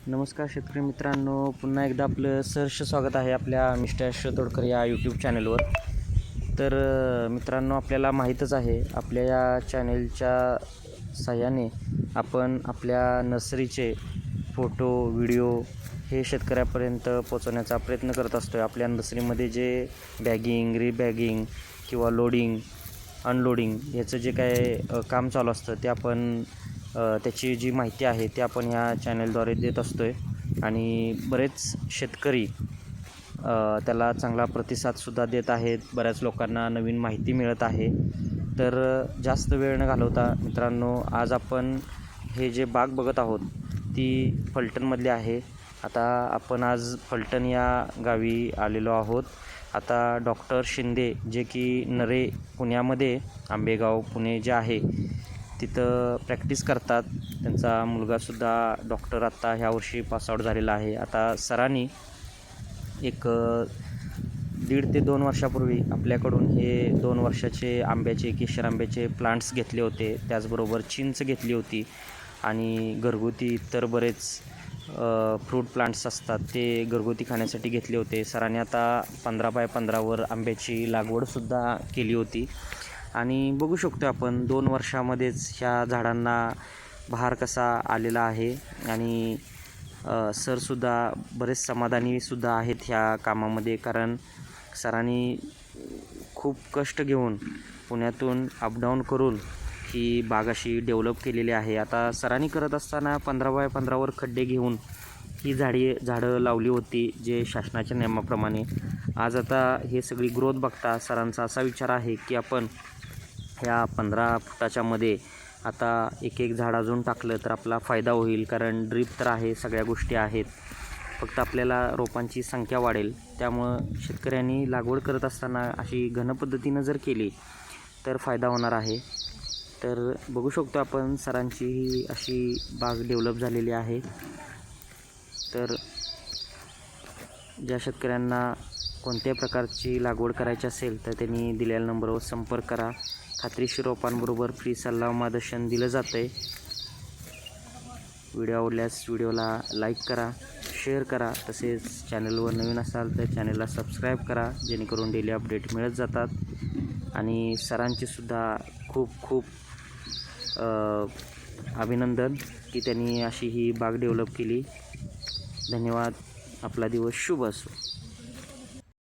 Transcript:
नमस्कार शेतकरी मित्रांनो पुन्हा एकदा आपलं सहर्ष स्वागत आहे आपल्या मिस्टर यश तोडकर या यूट्यूब चॅनलवर तर मित्रांनो आपल्याला माहीतच आहे आपल्या या चॅनेलच्या साह्याने आपण आपल्या नर्सरीचे फोटो व्हिडिओ हे शेतकऱ्यापर्यंत पोचवण्याचा प्रयत्न करत असतो आहे आपल्या नर्सरीमध्ये जे बॅगिंग रिबॅगिंग किंवा लोडिंग अनलोडिंग याचं जे काय काम चालू असतं ते आपण त्याची जी माहिती आहे ती आपण ह्या चॅनलद्वारे देत असतो आहे आणि बरेच शेतकरी त्याला चांगला प्रतिसादसुद्धा देत आहेत. बऱ्याच लोकांना नवीन माहिती मिळत आहे. तर जास्त वेळ न घालवता मित्रांनो आज आपण हे जे बाग बघत आहोत ती फलटणमधली आहे. आता आपण आज फलटण या गावी आलेलो आहोत. आता डॉक्टर शिंदे जे की नरे पुण्यामध्ये आंबेगाव पुणे जे आहे तिथं प्रॅक्टिस करतात. त्यांचा मुलगासुद्धा डॉक्टर आत्ता ह्या वर्षी पासआउट झालेला आहे. आता सरांनी एक दीड ते दोन वर्षापूर्वी आपल्याकडून हे दोन वर्षाचे आंब्याचे केशर आंब्याचे प्लांट्स घेतले होते. त्याचबरोबर चिंच घेतली होती. आणि घरगुती इतर बरेच फ्रूट प्लांट्स असतात. ते घरगुती खाण्यासाठी घेतले होते. सरांनी आता पंधरा बाय पंधरावर आंब्याची लागवडसुद्धा केली होती. आणि बघू शकतो आपण दोन वर्षामध्येच ह्या झाडांना बहार कसा आलेला आहे. आणि सरसुद्धा बरेच समाधानीसुद्धा आहेत ह्या कामामध्ये कारण सरांनी खूप कष्ट घेऊन पुण्यातून अपडाऊन करून ही बाग अशी डेव्हलप केलेली आहे. आता सरांनी करत असताना पंधरा बाय पंधरावर खड्डे घेऊन ही झाडी झाडं लावली होती जे शासनाच्या नियमाप्रमाणे. आज आता हे सगळी ग्रोथ बघता सरांचा असा विचार आहे की आपण ह्या पंधरा फुटाच्या मध्ये आता एक एक झाड अजून टाकलं तर आपला फायदा होईल कारण ड्रीप तर आहे सगळ्या गोष्टी आहेत. फक्त आपल्याला रोपांची संख्या वाढेल. त्यामुळं शेतकऱ्यांनी लागवड करत असताना अशी घन पद्धतीनं जर केली तर फायदा होणार आहे. तर बघू शकतो आपण सरांची ही अशी बाग डेव्हलप झालेली आहे. तर ज्या शेतकऱ्यांना कोणत्याही प्रकारची लागवड करायची असेल तर त्यांनी दिलेल्या नंबरवर संपर्क करा. खात्रीशीर रोपांबरोबर फ्री सल्ला मार्गदर्शन दिलं जातं आहे व्हिडिओ आवडल्यास व्हिडिओला लाईक करा शेअर करा. तसेच चॅनलवर नवीन असाल तर चॅनलला सबस्क्राईब करा जेणेकरून डेली अपडेट मिळत जातात. आणि सरांचे सुद्धा खूप खूप अभिनंदन की त्यांनी अशी ही बाग डेव्हलप केली. धन्यवाद. आपला दिवस शुभ असो.